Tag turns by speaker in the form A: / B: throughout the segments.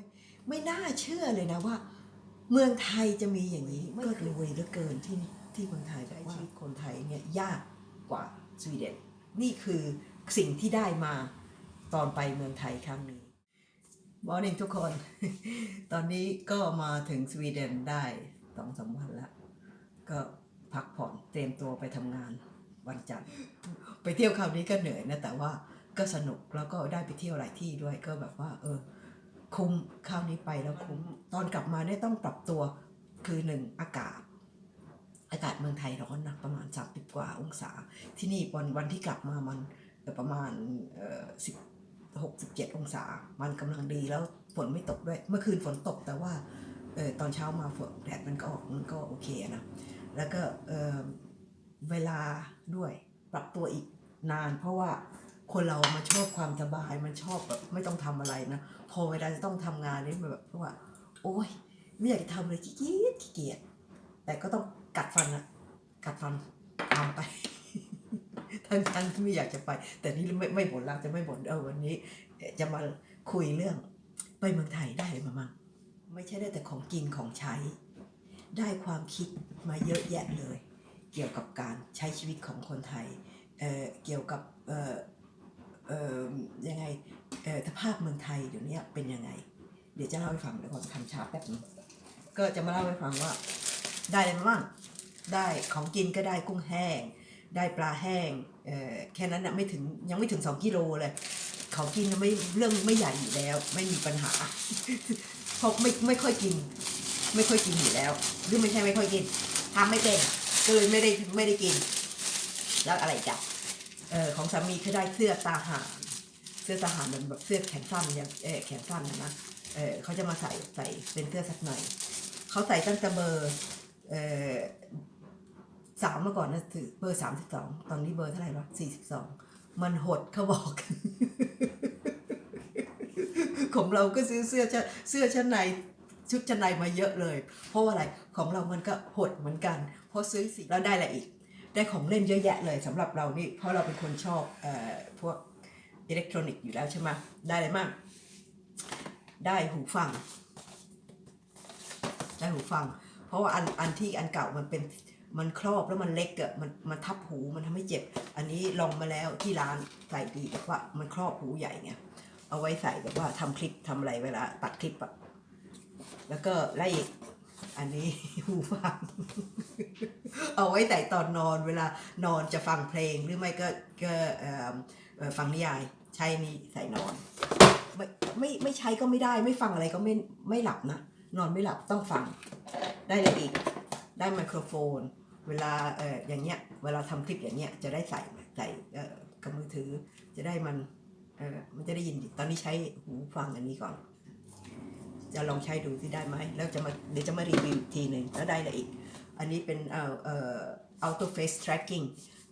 A: ยไม่น่าเชื่อเลยนะว่า เมืองไทยจะมีอย่างนี้ก็รวยเหลือเกินที่ที่เมืองไทยแต่ว่าชีวิตคนไทยเนี่ยยากกว่าสวีเดนนี่คือสิ่งที่ได้มาตอนไปเมืองไทยครั้งนี้มอร์นิ่งทุกคน ตอนนี้ก็มาถึงสวีเดนได้สองสามวันแล้ว ก็พักผ่อนเตรียมตัวไปทำงานวันจันทร์ไปเที่ยวคราวนี้ก็เหนื่อยนะ แต่ว่าก็สนุกแล้วก็ได้ไปเที่ยวหลายที่ด้วยก็แบบว่า เออ คุ้มคราวนี้ไปแล้วคุ้ม ตอนกลับมาเนี่ยต้องปรับตัวคือหนึ่งอากาศ อากาศเมืองไทยร้อนนะประมาณ 30 กว่าองศา ที่นี่วันวันที่กลับมามันประมาณเอ่อสิบหกสิบเจ็ดองศา มันกำลังดีแล้วฝนไม่ตกด้วย เมื่อคืนฝนตกแต่ว่าเออตอนเช้ามาฝนแดดมันก็ออกมันก็โอเคนะ แล้วก็เออเวลาด้วยปรับตัวอีกนานเพราะว่า คนเรามันชอบความสบายมันชอบแบบไม่ต้องทำอะไรนะพอเวลาจะต้องทำงานนี่มันแบบเพราะว่า โอ๊ยไม่อยากจะทำเลยขี้เกียจขี้เกียจแต่ก็ต้องกัดฟันอะกัดฟันทำไปทั้งทั้งที่ไม่อยากจะไป แต่นี่ไม่ไม่บ่นละจะไม่บ่นเออวันนี้ จะมาคุยเรื่อง ไปเมืองไทยได้มามั่งไม่ใช่ได้แต่ของกินของใช้ ได้ความคิดมาเยอะแยะเลย เกี่ยวกับการใช้ชีวิตของคนไทยเอ่อเกี่ยวกับเอ่อ ยังไงเอ่อสภาพเมืองไทยเดี๋ยวนี้เป็นยังไง เดี๋ยวจะเล่าให้ฟังเดี๋ยวก่อนทำชาแป๊บนึงก็จะมาเล่าให้ฟังว่า ได้อะไรบ้างได้ของกินก็ได้กุ้งแห้ง ได้ปลาแห้งเอ่อแค่นั้นนะไม่ถึงยังไม่ถึง2กิโลเลยของกินไม่เรื่องไม่ใหญ่อยู่แล้ว ไม่มีปัญหาเพราะไม่ไม่ค่อยกิน ไม่ค่อยกินอยู่แล้ว หรือไม่ใช่ไม่ค่อยกินทำไม่เป็นก็เลยไม่ได้ไม่ได้กิน แล้วอะไรจ้ะ เออของสามีคือได้เสื้อตาหาร เสื้อทหารมันแบบเสื้อแขนสั้นอย่างเออแขนสั้นนะนะเออเขาจะมาใส่ใส่เป็นเสื้อสักหน่อยเขาใส่ตั้งแต่เบอร์เออสามเมื่อก่อนนะถือเบอร์สามสิบสองตอนนี้เบอร์เท่าไหร่วะสี่สิบสองมันหดเขาบอก ของเราก็ซื้อเสื้อชั้นเสื้อชั้นในชุดชั้นในมาเยอะเลย เพราะว่าอะไรของเรามันก็หดเหมือนกัน เพราะซื้อสิแล้วได้อะไรอีก ได้ของเล่นเยอะแยะเลยสำหรับเรานี่เพราะเราเป็นคนชอบเอ่อพวกอิเล็กทรอนิกส์อยู่แล้วใช่ไหมได้อะไรบ้างได้หูฟัง ได้หูฟัง เพราะว่าอันอันที่อันเก่ามันเป็นมันครอบแล้วมันเล็กอะมันมันทับหูมันทำให้เจ็บ อันนี้ลองมาแล้วที่ร้านใส่ดีแบบว่ามันครอบหูใหญ่ไงเอาไว้ใส่แบบว่าทำคลิปทำอะไรเวลาตัดคลิปอะแล้วก็ไล่ อันนี้หูฟัง เอาไว้ใส่ตอนนอนเวลานอนจะฟังเพลงหรือไม่ก็ก็ฟังนิยายใช้นี่ใส่นอน ไม่ไม่ไม่ใช้ก็ไม่ได้ ไม่ฟังอะไรก็ไม่ไม่หลับนะ นอนไม่หลับต้องฟัง ได้อะไรอีก ได้ไมโครโฟน เวลาเอออย่างเงี้ยเวลาทำคลิปอย่างเงี้ยจะได้ใส่ใส่เออกับมือถือจะได้มันเออมันจะได้ยินตอนนี้ใช้หูฟังอันนี้ก่อน จะลองใช้ดูที่ได้ไหมแล้วจะมาเดี๋ยวจะมารีวิวอีกทีหนึ่งแล้วได้อะไรอีก อันนี้เป็นเอ่อเอ่อ auto face tracking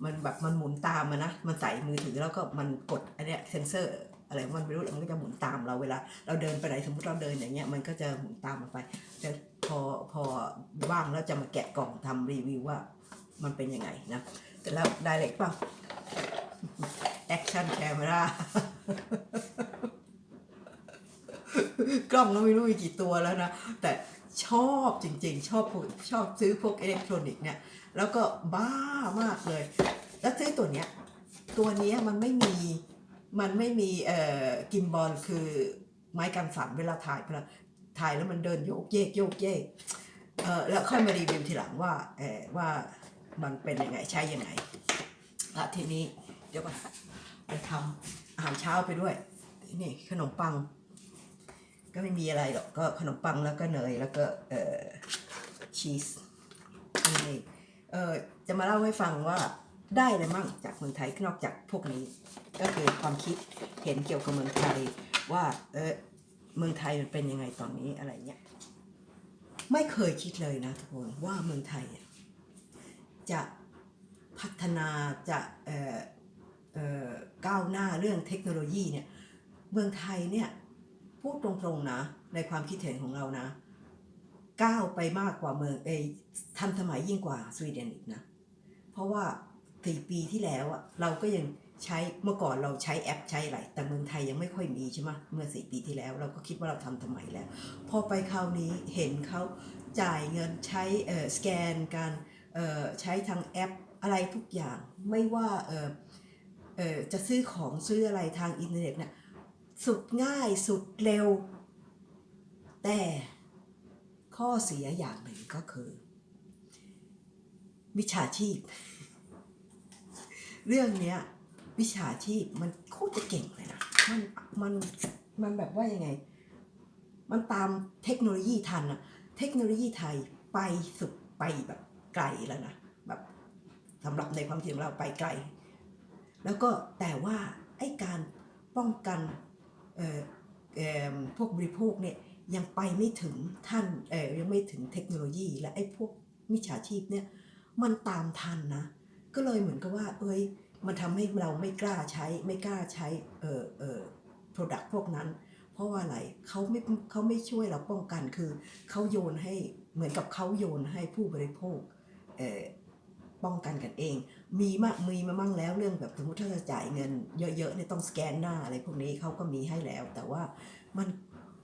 A: มันแบบมันหมุนตามมานะ มันใส่มือถือแล้วก็มันกดอันเนี้ยเซนเซอร์อะไรมันไม่รู้มันก็จะหมุนตามเราเวลา เราเดินไปไหนสมมติเราเดินอย่างเงี้ยมันก็จะหมุนตามเราไปแต่พอพอว่างแล้วจะมาแกะกล่องทำรีวิวว่ามันเป็นยังไงนะแต่แล้วได้เล็กเปล่า action camera กล้องก็ไม่รู้มีกี่ตัวแล้วนะ แต่ชอบจริงๆ ชอบชอบซื้อพวกอิเล็กทรอนิกส์เนี่ย แล้วก็บ้ามากเลย แล้วซื้อตัวเนี้ย ตัวเนี้ยมันไม่มี มันไม่มีเอ่อกิมบอลคือไม้กันสั่นเวลาถ่ายเวลาถ่ายแล้วมันเดินโยกเยกโยกเยกเออแล้วค่อยมารีวิวทีหลังว่าเออว่ามันเป็นยังไงใช้ยังไงแล้วทีนี้เดี๋ยวก่อนจะทำอาหารเช้าไปด้วย นี่ขนมปัง ก็ไม่มีอะไรหรอกก็ขนมปังแล้วก็เนยแล้วก็เอ่อชีสนี่เออจะมาเล่าให้ฟังว่าได้อะไรมั่งจากเมืองไทยนอกจากพวกนี้ ก็คือความคิดเห็นเกี่ยวกับเมืองไทยว่าเออเมืองไทยมันเป็นยังไงตอนนี้อะไรเงี้ยไม่เคยคิดเลยนะทุกคนว่าเมืองไทยจะพัฒนาจะเออเออก้าวหน้าเรื่องเทคโนโลยีเนี่ยเมืองไทยเนี่ย พูดตรงๆนะ ในความคิดเห็นของเรานะ ก้าวไปมากกว่าเมืองเอทันสมัยยิ่งกว่าสวีเดนอีกนะ เพราะว่าสี่ปีที่แล้วอะเราก็ยังใช้เมื่อก่อนเราใช้แอปใช้อะไรแต่เมืองไทยยังไม่ค่อยมีใช่ไหมเมื่อสี่ปีที่แล้ว เราก็คิดว่าเราทำทำไมแล้ว พอไปคราวนี้เห็นเขาจ่ายเงินใช้เออสแกนการเออใช้ทางแอปอะไรทุกอย่าง ไม่ว่าเออเออจะซื้อของซื้ออะไรทางอินเทอร์เน็ตเนี่ย สุดง่ายสุดเร็ว แต่ข้อเสียอย่างหนึ่งก็คือวิชาชีพ เรื่องเนี้ยวิชาชีพมันโคตรจะเก่งเลยนะมันมันมันแบบว่ายังไง มันตามเทคโนโลยีทันอะเทคโนโลยีไทยไปสุดไปแบบไกลแล้วนะแบบสำหรับในความคิดของเราไปไกล แล้วก็แต่ว่าไอ้การป้องกัน พวกบริโภคเนี่ยยังไปไม่ถึงท่านเอ่อยังไม่ถึงเทคโนโลยี และไอ้พวกมิจฉาชีพเนี่ยมันตามทันนะ ก็เลยเหมือนกับว่า เอ้ยมันทำให้เราไม่กล้าใช้ไม่กล้าใช้เอ่อเอ่อ product พวกนั้น เพราะว่าอะไรเขาไม่เขาไม่ช่วยเราป้องกันคือเขาโยนให้เหมือนกับเขาโยนให้ผู้บริโภคเอ่อป้องกันกันเอง มีมากมีมามั่งแล้วเรื่องแบบสมมติถ้าจะจ่ายเงิน เยอะๆเนี่ยต้องสแกนหน้าอะไรพวกนี้เขาก็มีให้แล้ว แต่ว่ามัน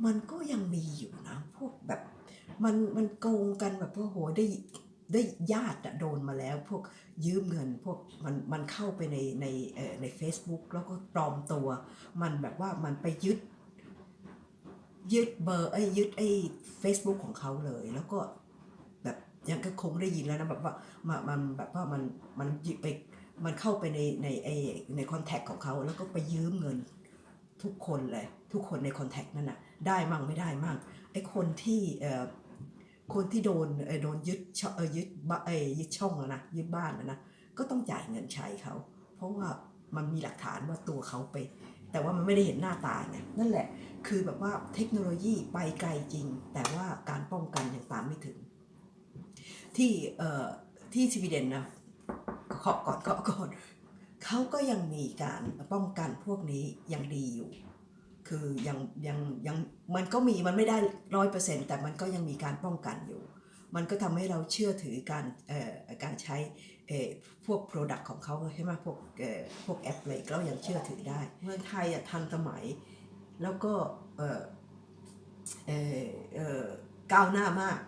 A: มันก็ยังมีอยู่นะ พวกแบบมันมันโกงกันแบบว่าโหได้ได้ญาติโดนมาแล้ว พวกยืมเงินพวกมันมันเข้าไปในในเอ่อใน Facebook แล้วก็ปลอมตัว มันแบบว่ามันไปยึดยึดเบอร์ไอ้ยึดไอ้ Facebook ของเขาเลย แล้วก็ ยังก็คงได้ยินแล้วนะแบบว่ามันแบบว่ามันมันไปมันเข้าไปในในไอในคอนแทคของเขาแล้วก็ไปยืมเงินทุกคนเลย ทุกคนในคอนแทคนั่นน่ะได้มั่งไม่ได้มั่งไอคนที่เอ่อคนที่โดนโดนยึดช่องเออยึดบ้าเอยึดช่องนะยึดบ้านนะก็ต้องจ่ายเงินใช้เขาเพราะว่ามันมีหลักฐานว่าตัวเขาไป แต่ว่ามันไม่ได้เห็นหน้าตาไงนั่นแหละ คือแบบว่าเทคโนโลยีไปไกลจริง แต่ว่าการป้องกันยังตามไม่ถึง ที่เอ่อที่สวีเดนนะขอก่อนก็ก่อนเขาก็ยังมีการป้องกันพวกนี้ยังดีอยู่ คือยังยังยังมันก็มีมันไม่ได้ร้อยเปอร์เซ็นต์แต่มันก็ยังมีการป้องกันอยู่ มันก็ทำให้เราเชื่อถือการเอ่อการใช้เอ่อพวก Product ของเขาใช่ไหมพวกเอ่อพวกแอปอะไรก็ยังเชื่อถือได้ เมืองไทยอะทันสมัย แล้วก็เอ่อเออเออก้าวหน้ามาก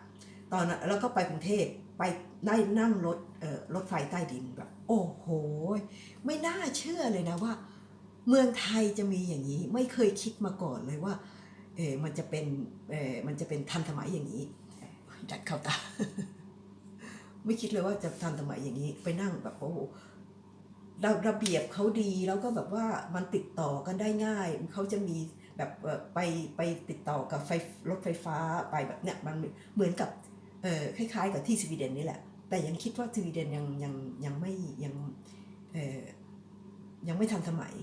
A: ตอนนั้นแล้วก็ไปกรุงเทพไปได้นั่งรถเอ่อรถไฟใต้ดินแบบโอ้โห ไม่น่าเชื่อเลยนะว่า เมืองไทยจะมีอย่างนี้ ไม่เคยคิดมาก่อนเลยว่าเออมันจะเป็นเออมันจะเป็นทันสมัยอย่างนี้ดัดเข้าตา ไม่คิดเลยว่าจะทันสมัยอย่างนี้ ไปนั่งแบบโอ้โหระระเบียบเขาดีแล้วก็แบบว่ามันติดต่อกันได้ง่ายเขาจะมีแบบไปไปติดต่อกับไฟรถไฟฟ้าไปแบบเนี้ยมันเหมือนกับ คล้ายๆ กับที่สวีเดนนี่แหละ แต่ยังคิดว่าสวีเดนยังยังยังไม่ยังเออยังไม่ทันสมัย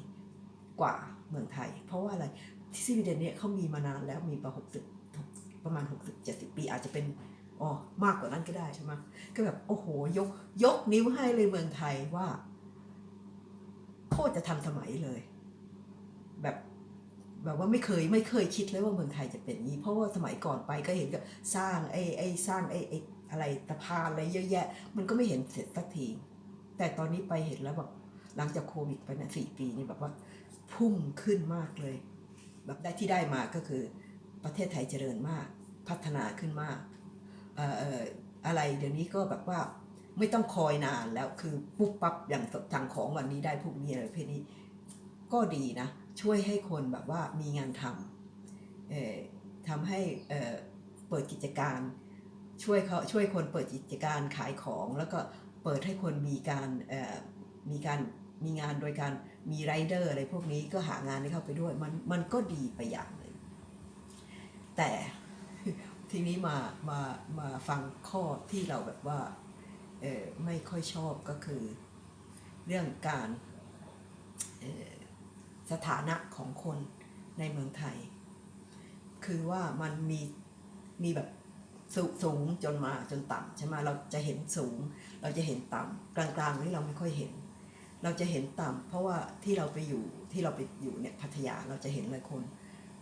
A: กว่าเมืองไทย เพราะว่าอะไรที่สวีเดนเนี่ยเขามีมานานแล้วมีประหกสิบประมาณหกสิบเจ็ดสิบปีอาจจะเป็นอ๋อมากกว่านั้นก็ได้ใช่ไหมก็แบบโอ้โหยกยกนิ้วให้เลยเมืองไทยว่า โคตรจะทันสมัยเลย แบบว่าไม่เคยไม่เคยคิดเลยว่าเมืองไทยจะเป็นอย่างนี้ เพราะว่าสมัยก่อนไปก็เห็นก็สร้างไอ้ไอ้สร้างไอ้ไอ้อะไรตะพานอะไรเยอะแยะ มันก็ไม่เห็นเสร็จสักที แต่ตอนนี้ไปเห็นแล้วแบบหลังจากโควิดไปเนี่ยสี่ปีนี่แบบว่าพุ่งขึ้นมากเลย แบบได้ที่ได้มาก็คือประเทศไทยเจริญมาก พัฒนาขึ้นมากเอ่อเอ่ออะไรเดี๋ยวนี้ก็แบบว่าไม่ต้องคอยนานแล้วคือปุ๊บปั๊บอย่างสั่งของวันนี้ได้พรุ่งนี้อะไรเภทนี้ก็ดีนะ ช่วยให้คนแบบว่ามีงานทำเอ่อทำให้เอ่อเปิดกิจการช่วยเขาช่วยคนเปิดกิจการขายของ แล้วก็เปิดให้คนมีการเอ่อมีการมีงานโดยการมีไรเดอร์อะไรพวกนี้ก็หางานให้เข้าไปด้วยมันมันก็ดีไปอย่างหนึ่งแต่ทีนี้มามามาฟังข้อที่เราแบบว่าไม่ค่อยชอบก็คือ เรื่องการเอ่อ สถานะของคนในเมืองไทย คือว่ามันมีมีแบบสูสูงจนมาจนต่ำใช่ไหมเราจะเห็นสูง เราจะเห็นต่ำกลางๆนี่เราไม่ค่อยเห็น เราจะเห็นต่ำเพราะว่าที่เราไปอยู่ที่เราไปอยู่เนี่ยพัทยาเราจะเห็นเลยคน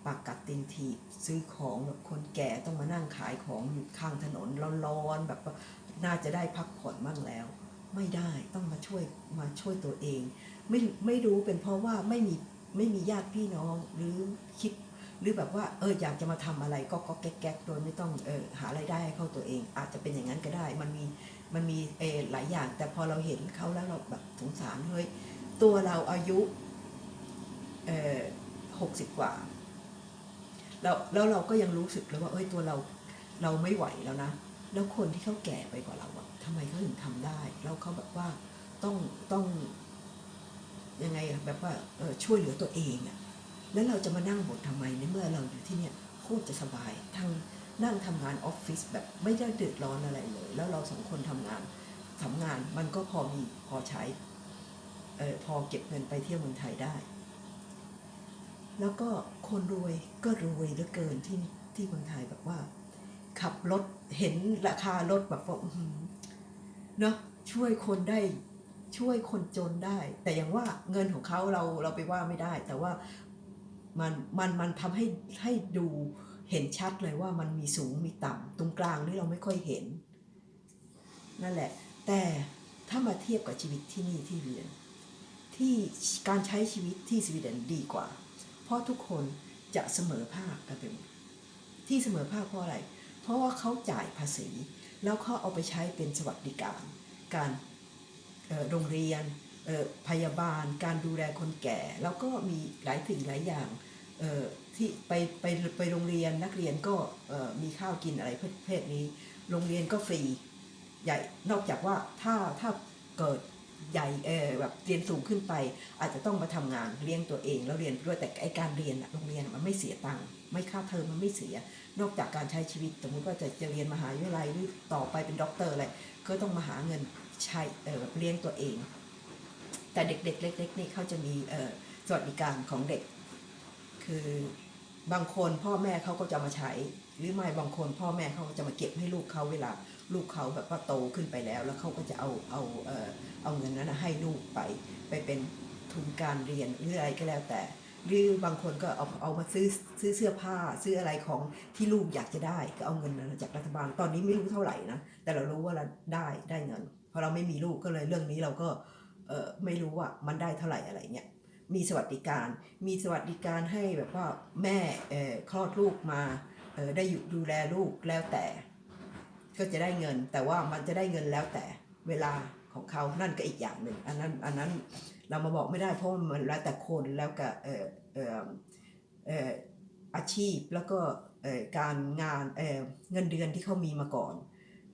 A: ปากกัดตินทีซื้อของแบบคนแก่ต้องมานั่งขายของอยู่ข้างถนนร้อนๆแบบน่าจะได้พักผ่อนบ้างแล้ว ไม่ได้ต้องมาช่วยมาช่วยตัวเอง ไม่ไม่รู้เป็นเพราะว่าไม่มี ไม่มีญาติพี่น้องหรือคิดหรือแบบว่าเอออยากจะมาทำอะไรก็ก็แก๊กแก๊กโดยไม่ต้องเออหารายได้ให้เข้าตัวเอง อาจจะเป็นอย่างนั้นก็ได้ มันมีมันมีเออหลายอย่าง แต่พอเราเห็นเขาแล้วเราแบบสงสารเฮ้ยตัวเราอายุเออหกสิบกว่าแล้วแล้วเราก็ยังรู้สึกเลยว่าเอ้ยตัวเราเราไม่ไหวแล้วนะ แล้วคนที่เขาแก่ไปกว่าเราอะทำไมเขาถึงทำได้ แล้วเขาแบบว่าต้องต้อง ยังไงอะแบบว่าเออช่วยเหลือตัวเองอะแล้วเราจะมานั่งบ่นทำไมในเมื่อเราอยู่ที่เนี่ยโคตรจะสบายทางนั่งทำงานออฟฟิศแบบไม่ได้เดือดร้อนอะไรเลย แล้วเราสองคนทำงานทำงานมันก็พอมีพอใช้เออพอเก็บเงินไปเที่ยวเมืองไทยได้ แล้วก็คนรวยก็รวยเหลือเกินที่ที่เมืองไทยแบบว่า ขับรถเห็นราคารถแบบว่าเนาะช่วยคนได้ ช่วยคนจนได้ แต่อย่างว่าเงินของเขาเราเราไปว่าไม่ได้ แต่ว่ามันมันมันทำให้ให้ดูเห็นชัดเลยว่ามันมีสูงมีต่ำตรงกลางนี่เราไม่ค่อยเห็น นั่นแหละ แต่ถ้ามาเทียบกับชีวิตที่นี่ที่เรียน ที่การใช้ชีวิตที่สวีเดนดีกว่า เพราะทุกคนจะเสมอภาคกันไปหมดที่เสมอภาคเพราะอะไร เพราะว่าเขาจ่ายภาษี แล้วเขาเอาไปใช้เป็นสวัสดิการ การ โรงเรียนพยาบาล การดูแลคนแก่ แล้วก็มีหลายสิ่งหลายอย่างที่ไปไปไปโรงเรียนนักเรียนก็มีข้าวกินอะไรประเภทนี้ โรงเรียนก็ฟรีใหญ่นอกจากว่าถ้าถ้าเกิดใหญ่เออแบบเรียนสูงขึ้นไป อาจจะต้องมาทำงานเลี้ยงตัวเองแล้วเรียนด้วยแต่ไอการเรียนโรงเรียนมันไม่เสียตังค์ไม่ค่าเทอมมันไม่เสีย นอกจากการใช้ชีวิตสมมติว่าจะจะเรียนมหาวิทยาลัยหรือต่อไปเป็นด็อกเตอร์อะไรก็ต้องมาหาเงิน ใช้เออเลี้ยงตัวเอง แต่เด็กๆเล็กๆนี่เขาจะมีเออสวัสดิการของเด็ก คือบางคนพ่อแม่เขาก็จะมาใช้ หรือไม่บางคนพ่อแม่เขาก็จะมาเก็บให้ลูกเขาเวลาลูกเขาแบบว่าโตขึ้นไปแล้ว แล้วเขาก็จะเอาเอาเออเอาเงินนั้นนะให้ลูกไป ไปเป็นทุนการเรียนหรืออะไรก็แล้วแต่ หรือบางคนก็เอาเอามาซื้อซื้อเสื้อผ้าซื้ออะไรของที่ลูกอยากจะได้ก็เอาเงินนั้นจากรัฐบาลตอนนี้ไม่รู้เท่าไหร่นะแต่เรารู้ว่าเราได้ได้เงิน เพราะเราไม่มีลูกก็เลยเรื่องนี้เราก็ไม่รู้ว่ามันได้เท่าไหร่อะไรเงี้ยมีสวัสดิการ มีสวัสดิการให้แบบว่าแม่คลอดลูกมาได้อยู่ดูแลลูกแล้วแต่ ก็จะได้เงิน แต่ว่ามันจะได้เงินแล้วแต่เวลาของเขานั่นก็อีกอย่างหนึ่งอันนั้นอันนั้นเรามาบอกไม่ได้เพราะมันแล้วแต่คนแล้วกับอออออาชีพแล้วก็การงานเเงินเดือนที่เขามีมาก่อน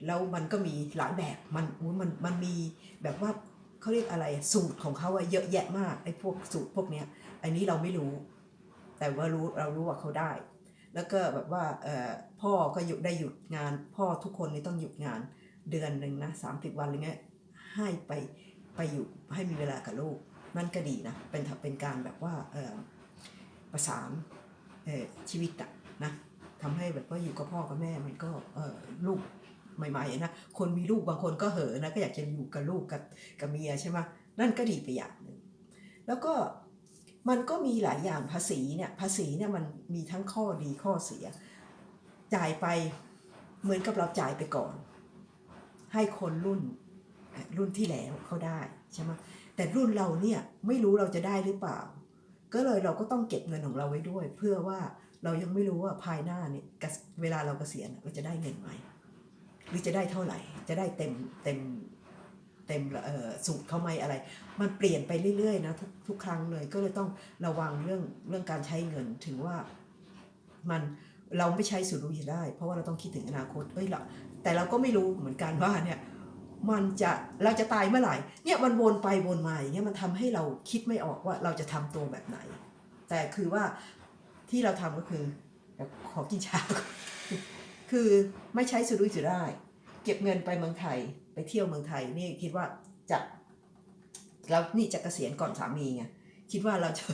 A: แล้วมันก็มีหลายแบบมันมันมันมีแบบว่าเขาเรียกอะไรสูตรของเขาอะเยอะแยะมากไอ้พวกสูตรพวกเนี้ยอันนี้เราไม่รู้ แต่ว่ารู้เรารู้ว่าเขาได้ แล้วก็แบบว่าพ่อก็หยุดได้หยุดงาน พ่อทุกคนนี่ต้องหยุดงานเดือนหนึ่งนะสามสิบวันอะไรเงี้ยให้ไปไปอยู่ให้มีเวลากับลูกนั่นก็ดีนะเป็นเป็นการแบบว่าประสานชีวิตอะนะทำให้แบบว่าอยู่กับพ่อกับแม่มันก็ลูก ใหม่ๆนะคนมีลูกบางคนก็เหอนะก็อยากจะอยู่กับลูกกับกับเมียใช่ไหมนั่นก็ดีไปอย่างหนึ่งแล้วก็มันก็มีหลายอย่างภาษีเนี่ยภาษีเนี่ยมันมีทั้งข้อดีข้อเสีย จ่ายไปเหมือนกับเราจ่ายไปก่อน ให้คนรุ่นรุ่นที่แล้วเขาได้ใช่ไหมแต่รุ่นเราเนี่ยไม่รู้เราจะได้หรือเปล่า ก็เลยเราก็ต้องเก็บเงินของเราไว้ด้วย เพื่อว่าเรายังไม่รู้ว่าภายหน้าเนี่ยเกษเวลาเราเกษียณเราจะได้เงินไหม หรือจะได้เท่าไหร่ จะได้เต็มเต็มเต็มเอ่อสูตรเขาไหมอะไร มันเปลี่ยนไปเรื่อยๆนะทุกทุกครั้งเลยก็เลยต้องระวังเรื่องเรื่องการใช้เงินถึงว่ามันเราไม่ใช้สุรุ่ยได้ เพราะว่าเราต้องคิดถึงอนาคตเอ้ยเราแต่เราก็ไม่รู้เหมือนกันว่าเนี่ยมันจะเราจะตายเมื่อไหร่เนี่ยมันวนไปวนมาอย่างเงี้ยมันทำให้เราคิดไม่ออกว่าเราจะทำตัวแบบไหน แต่คือว่าที่เราทำก็คือขอกินชาก่อน คือไม่ใช้สุรุ่ยสุร่ายเก็บเงินไปเมืองไทยไปเที่ยวเมืองไทยนี่คิดว่าจะเรานี่จะเกษียณก่อนสามีไงคิดว่าเราจะ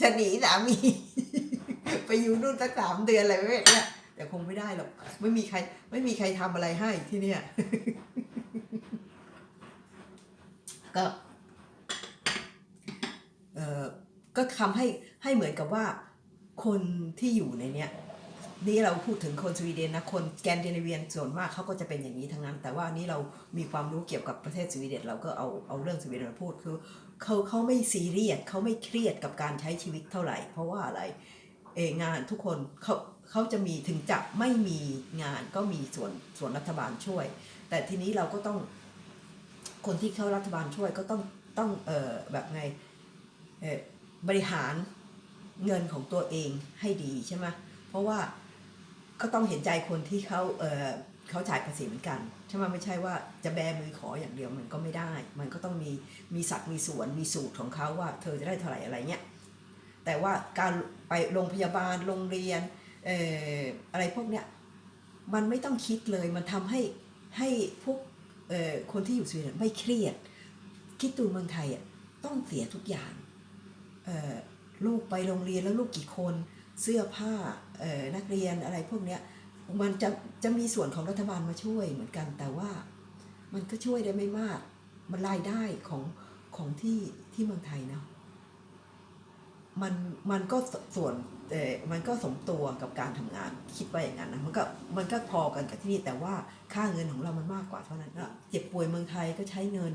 A: จะหนีสามี ไปอยู่นู่นสักสามเดือนอะไรแบบเนี้ยแต่คงไม่ได้หรอกไม่มีใคร ไม่มีใครทำอะไรให้ที่เนี่ยก็เออก็ทำให้ให้เหมือนกับว่าคนที่อยู่ในเนี้ย นี่เราพูดถึงคนสวีเดนนะคนแกนดิเนเวียนส่วนมากเขาก็จะเป็นอย่างนี้ทั้งนั้น แต่ว่านี่เรามีความรู้เกี่ยวกับประเทศสวีเดนเราก็เอาเอาเรื่องสวีเดนมาพูดคือเขาเขาไม่ซีเรียสเขาไม่เครียดกับการใช้ชีวิตเท่าไหร่ เพราะว่าอะไรเองานทุกคนเขาเขาจะมีถึงจะไม่มีงานก็มีส่วนส่วนรัฐบาลช่วย แต่ทีนี้เราก็ต้อง คนที่เข้ารัฐบาลช่วยก็ต้องต้องเออแบบไงเออบริหารเงินของตัวเองให้ดีใช่ไหมเพราะว่า ก็ต้องเห็นใจคนที่เขาเออเขาจ่ายภาษีเหมือนกันใช่ไหมไม่ใช่ว่าจะแบมือขออย่างเดียวมันก็ไม่ได้ มันก็ต้องมีมีสัดมีส่วนมีสูตรของเขาว่าเธอจะได้เท่าไหร่อะไรเงี้ยแต่ว่าการไปโรงพยาบาลโรงเรียนเอ่ออะไรพวกเนี้ยมันไม่ต้องคิดเลยมันทำให้ให้พวกเอ่อคนที่อยู่สวีเดนไม่เครียด คิดดูเมืองไทยอะต้องเสียทุกอย่างเอ่อลูกไปโรงเรียนแล้วลูกกี่คน เสื้อผ้านักเรียนอะไรพวกเนี้ยมันจะจะมีส่วนของรัฐบาลมาช่วยเหมือนกัน แต่ว่ามันก็ช่วยได้ไม่มาก มันรายได้ของของที่ที่เมืองไทยเนาะมันมันก็ส่วนเออมันก็สมตัวกับการทำงานคิดว่าอย่างนั้นนะมันก็มันก็พอกันกับที่นี่แต่ว่าค่าเงินของเรามันมากกว่าเท่านั้นเจ็บป่วยเมืองไทยก็ใช้เงิน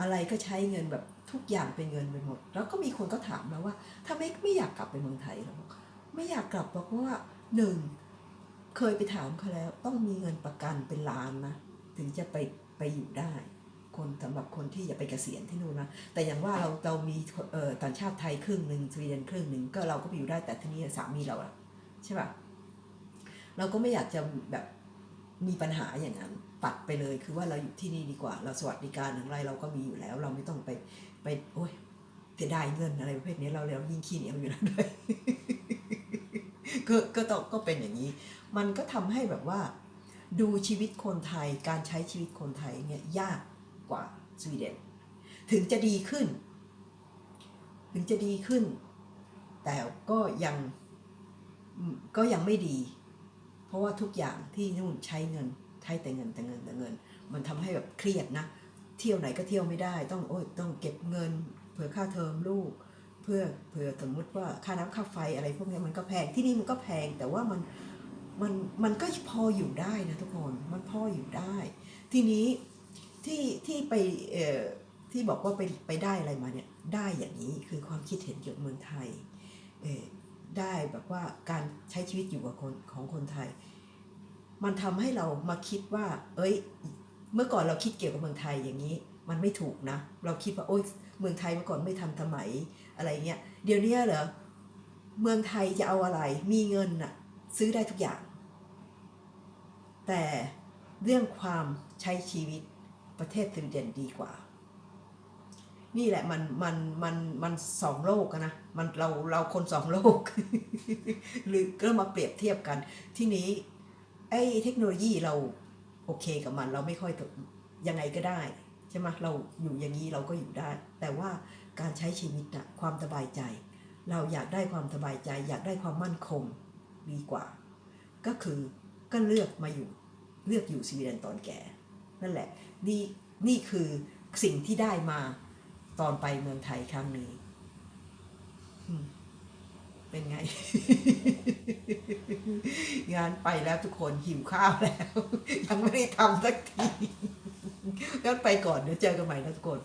A: อะไรก็ใช้เงินแบบทุกอย่างเป็นเงินไปหมด แล้วก็มีคนก็ถามเราว่า ถ้าไม่ไม่อยากกลับไปเมืองไทยหรอก ไม่อยากกลับหรอกเพราะว่าหนึ่งเคยไปถามเขาแล้วต้องมีเงินประกันเป็นล้านนะถึงจะไปไปอยู่ได้ คนสำหรับคนที่จะไปเกษียณที่นู่นนะแต่อย่างว่าเราเรามีเอ่อต่างชาติไทยครึ่งหนึ่งสวีเดนครึ่งหนึ่งก็เราก็ไปอยู่ได้แต่ทีนี้สามีเราอะใช่ป่ะเราก็ไม่อยากจะแบบมีปัญหาอย่างนั้นปัดไปเลยคือว่าเราอยู่ที่นี่ดีกว่า เราสวัสดิการอย่างไรเราก็มีอยู่แล้ว เราไม่ต้องไปไปโอ้ย เสียดายเงินอะไรประเภทนี้เราเรายิ่งขี้เหนียวอยู่แล้วด้วยก็ก็ต้องก็เป็นอย่างนี้ มันก็ทำให้แบบว่า ดูชีวิตคนไทยการใช้ชีวิตคนไทยเนี่ยยากกว่าสวีเดนถึงจะดีขึ้น ถึงจะดีขึ้น แต่ก็ยังก็ยังไม่ดี เพราะว่าทุกอย่างที่นู่นใช้เงินใช้แต่เงินแต่เงินแต่เงิน มันทำให้แบบเครียดนะ เที่ยวไหนก็เที่ยวไม่ได้ ต้องโอ้ยต้องเก็บเงิน เผื่อค่าเทอมลูก เพื่อเผื่อสมมติว่าค่าน้ำค่าไฟอะไรพวกนี้มันก็แพงที่นี่มันก็แพงแต่ว่ามันมันมันก็พออยู่ได้นะทุกคนมันพออยู่ได้ ทีนี้ที่ที่ไปเอ่อที่บอกว่าไปไปได้อะไรมาเนี่ยได้อย่างนี้คือความคิดเห็นเกี่ยวกับเมืองไทยเอ่อได้แบบว่าการใช้ชีวิตอยู่กับคนของคนไทย มันทำให้เรามาคิดว่า เอ้ย เมื่อก่อนเราคิดเกี่ยวกับเมืองไทยอย่างนี้ มันไม่ถูกนะ เราคิดว่าโอ๊ย เมืองไทยเมื่อก่อนไม่ทันสมัยอะไรเงี้ยเดี๋ยวนี้เหรอเมืองไทยจะเอาอะไร มีเงินน่ะซื้อได้ทุกอย่าง แต่เรื่องความใช้ชีวิตประเทศสวีเดนดีกว่า นี่แหละมันมันมันมันสองโลกนะมันเราเราคนสองโลก หรือก็มาเปรียบเทียบกัน ที่นี้ไอ้เทคโนโลยีเราโอเคกับมัน เราไม่ค่อยยังไงก็ได้ ช่ไหมเราอยู่อย่างนี้เราก็อยู่ได้ แต่ว่าการใช้ชีวิตอะความสบายใจ เราอยากได้ความสบายใจ อยากได้ความมั่นคงดีกว่า ก็คือก็เลือกมาอยู่เลือกอยู่สวีเดนตอนแก่ นั่นแหละนี่นี่คือสิ่งที่ได้มาตอนไปเมืองไทยครั้งนี้เป็นไง งานไปแล้วทุกคนหิวข้าวแล้ว ยังไม่ได้ทำสักที ยอดไปก่อนเดี๋ยวเจอกันใหม่นะทุกคน